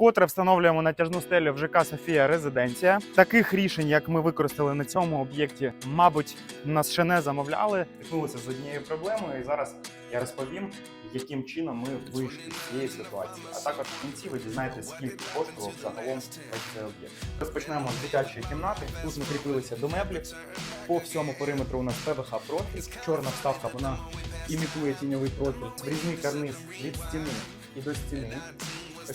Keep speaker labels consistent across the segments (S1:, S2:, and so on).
S1: Вкотре встановлюємо натяжну стелю в ЖК Софія Резиденція. Таких рішень, як ми використали на цьому об'єкті, мабуть, нас ще не замовляли. Стикнулися з однією проблемою, і зараз я розповім, яким чином ми вийшли з цієї ситуації. А також в кінці ви дізнаєтесь, скільки коштував загалом цей об'єкт. Розпочнемо з дитячої кімнати. Тут ми кріпилися до меблів. По всьому периметру у нас ПВХ профіль. Чорна вставка вона імітує тіньовий профіль. Врізний карниз від стіни і до стіни.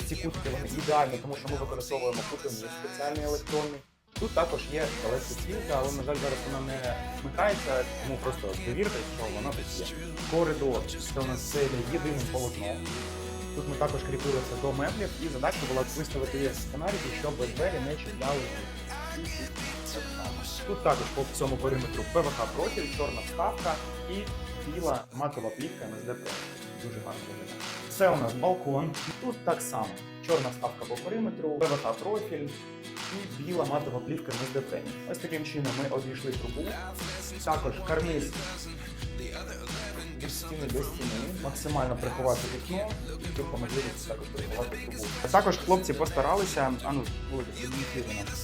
S1: Ці кутики вони ідеальні, тому що ми використовуємо кутини спеціальні електронні. Тут також є електросвітка, але, на жаль, зараз вона не вмикається, тому просто довірте, що вона тут є. Коридор, це у нас це йде єдиним полотном. Тут ми також кріпилися до меблів, і задача була виставити сценарій, щоб двері не чіпляли. Тут також по всьому периметру ПВХ профіль, чорна вставка і біла матова плівка МСДП. Дуже гарно виглядає. Це у нас балкон. Тут так само. Чорна ставка по периметру, ПВК профіль і біла матова плівка МСДП. Ось таким чином ми обійшли трубу. Також карниз від стіни стіни, максимально приховати вікно, і по можливості також приховати трубу. Також хлопці постаралися. А ну.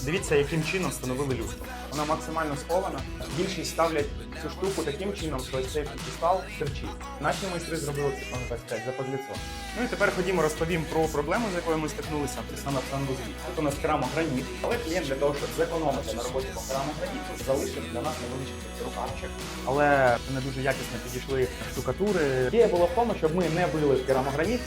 S1: Дивіться, яким чином встановили люстру. Вона максимально схована. Більшість ставлять цю штуку таким чином, що цей підстал терчить. Наші майстри зробили це можна так сказати, за подліцо. Ну і тепер ходімо розповім про проблему, з якою ми стикнулися саме в санвузлі. Тут у нас керамограніт, але клієнт для того, щоб зекономити на роботі по керамограніту, залишив для нас невеличкий рукавчик. Але не дуже якісно підійшли штукатури. Ідея була в тому, щоб ми не били в керамограніт,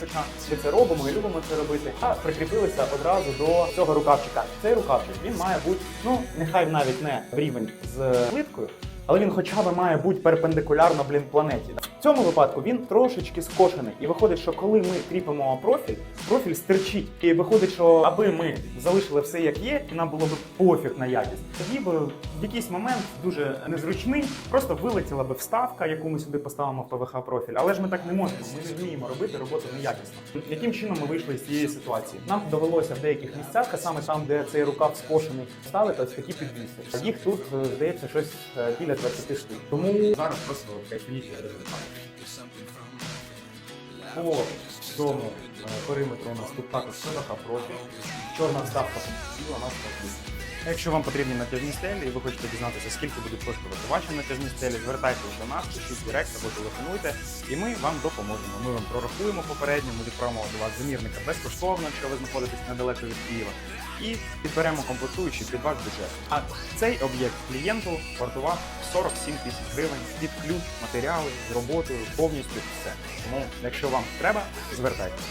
S1: ми це робимо і любимо це робити, а прикріпилися одразу до цього рукавчика. Цей рукавчик він має бути, ну нехай навіть не в рівень з плиткою, але він хоча б має бути перпендикулярно блін планеті. Цьому випадку він трошечки скошений. І виходить, що коли ми кріпимо профіль, профіль стирчить. І виходить, що аби ми залишили все як є, і нам було б пофіг на якість, тоді б в якийсь момент дуже незручний, просто вилетіла б вставка, яку ми сюди поставимо в ПВХ профіль. Але ж ми так не можемо. Ми не вміємо робити роботу неякісно. Яким чином ми вийшли з цієї ситуації? Нам довелося в деяких місцях, а саме там, де цей рукав скошений, ставити ось такі підвіси. Їх тут е, здається щось е, біля 20 штук. Тому зараз просто кайфуніше результат. По цьому е, периметру у нас тут також широка профіль, чорна вставка біла у нас профіль. Якщо вам потрібні натяжні стелі і ви хочете дізнатися, скільки будуть коштувати ваші натяжні стелі, звертайтеся до нас, пишіть директ або телефонуйте, і ми вам допоможемо. Ми вам прорахуємо попередньо, ми відправимо до вас замірника безкоштовно, якщо ви знаходитесь недалеко від Києва, і підберемо комплектуючі під ваш бюджет. А цей об'єкт клієнту вартував 47 тисяч гривень під ключ, матеріали з роботою, повністю все. Тому, якщо вам треба, звертайтеся.